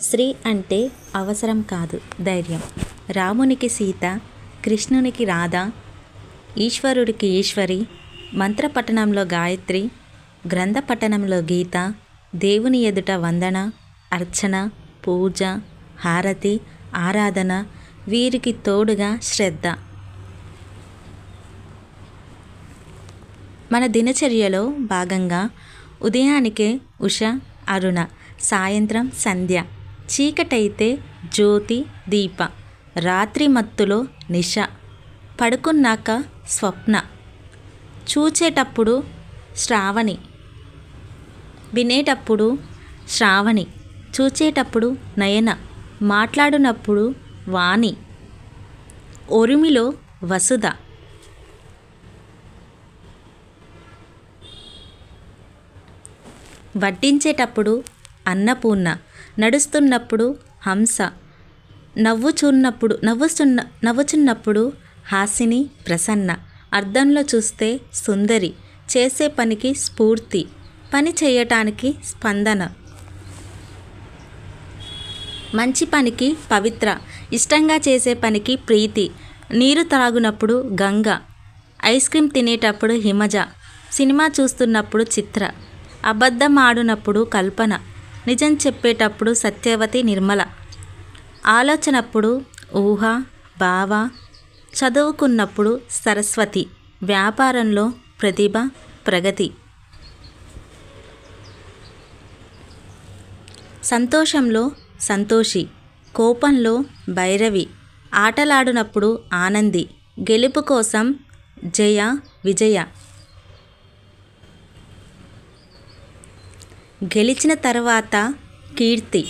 స్త్రీ అంటే అవసరం కాదు ధైర్యం. రామునికి సీత కృష్ణునికి రాధ ఈశ్వరుడికి ఈశ్వరి మంత్రపఠనంలో గాయత్రి గ్రంథపట్టణంలో గీత దేవుని ఎదుట వందన అర్చన పూజ హారతి ఆరాధన వీరికి తోడుగా శ్రద్ధ. మన దినచర్యలో భాగంగా ఉదయానికే ఉష అరుణ సాయంత్రం సంధ్య చీకటైతే జ్యోతి దీప. రాత్రి మత్తులో నిష పడుకున్నాక స్వప్న. చూచేటప్పుడు శ్రావణి. వినేటప్పుడు శ్రావణి. చూచేటప్పుడు నయన. మాట్లాడినప్పుడు వాణి. ఒరిమిలో వసుధ. వడ్డించేటప్పుడు అన్నపూర్ణ. నడుస్తున్నప్పుడు హంస. నవ్వుచున్నప్పుడు నవ్వుచున్న నవ్వుచున్నప్పుడు హాసిని ప్రసన్న. అర్థంలో చూస్తే సుందరి. చేసే పనికి స్ఫూర్తి. పని చేయటానికి స్పందన. మంచి పనికి పవిత్ర. ఇష్టంగా చేసే పనికి ప్రీతి. నీరు త్రాగునప్పుడు గంగ. ఐస్ క్రీమ్ తినేటప్పుడు హిమజ. సినిమా చూస్తున్నప్పుడు చిత్ర. అబద్ధం ఆడునప్పుడు కల్పన. నిజం చెప్పేటప్పుడు సత్యవతి నిర్మల. ఆలోచనప్పుడు ఊహ భావ చదువుకున్నప్పుడు సరస్వతి వ్యాపారంలో ప్రతిభ ప్రగతి. సంతోషంలో సంతోషి కోపంలో భైరవి ఆటలాడినప్పుడు ఆనంది గెలుపు కోసం జయ విజయ. గెలిచిన తర్వాత కీర్తి.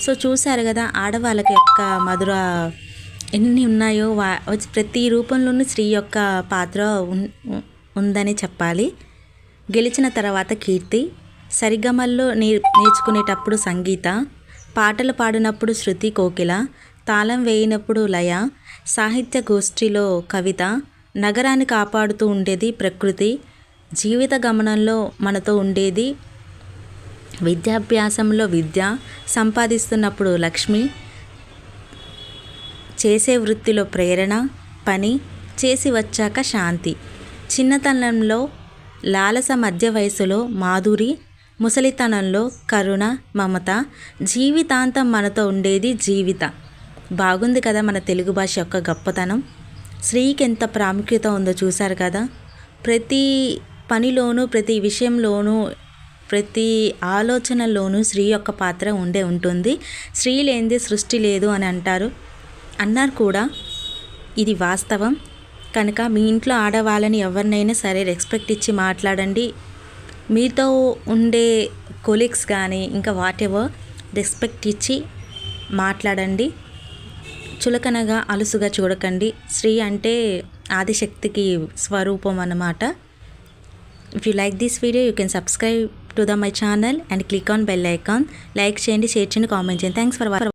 సో చూశారు కదా ఆడవాళ్ళకి యొక్క మధుర ఎన్ని ఉన్నాయో వా వచ్చి ప్రతి రూపంలోనూ స్త్రీ యొక్క పాత్ర ఉందని చెప్పాలి. గెలిచిన తర్వాత కీర్తి సరిగమల్లో నేర్ నేర్చుకునేటప్పుడు సంగీత పాటలు పాడినప్పుడు శృతి కోకిల తాళం వేయినప్పుడు లయ సాహిత్య గోష్ఠిలో కవిత నగరాన్ని కాపాడుతూ ఉండేది ప్రకృతి జీవిత గమనంలో మనతో ఉండేది విద్యాభ్యాసంలో విద్య సంపాదిస్తున్నప్పుడు లక్ష్మి చేసే వృత్తిలో ప్రేరణ పని చేసి వచ్చాక శాంతి. చిన్నతనంలో లాలస మధ్య వయసులో మాధురి ముసలితనంలో కరుణ మమత జీవితాంతం మనతో ఉండేది జీవిత. బాగుంది కదా మన తెలుగు భాష యొక్క గొప్పతనం. స్త్రీకి ఎంత ప్రాముఖ్యత ఉందో చూశారు కదా. ప్రతి పనిలోనూ ప్రతి విషయంలోనూ ప్రతి ఆలోచనలోనూ స్త్రీ యొక్క పాత్ర ఉండే ఉంటుంది. స్త్రీ లేనిదే సృష్టి లేదు అని అంటారు. అన్నారు కూడా ఇది వాస్తవం. కనుక మీ ఇంట్లో ఆడవాళ్ళని ఎవరినైనా సరే రెస్పెక్ట్ ఇచ్చి మాట్లాడండి. మీతో ఉండే కొలీగ్స్ కానీ ఇంకా వాట్ ఎవర్ రెస్పెక్ట్ ఇచ్చి మాట్లాడండి. చులకనగా అలుసుగా చూడకండి. స్త్రీ అంటే ఆదిశక్తికి స్వరూపం అన్నమాట. If you like this video you can subscribe to the my channel and click on bell icon like చేయండి షేర్ చేయండి కామెంట్ చేయండి థ్యాంక్స్ ఫర్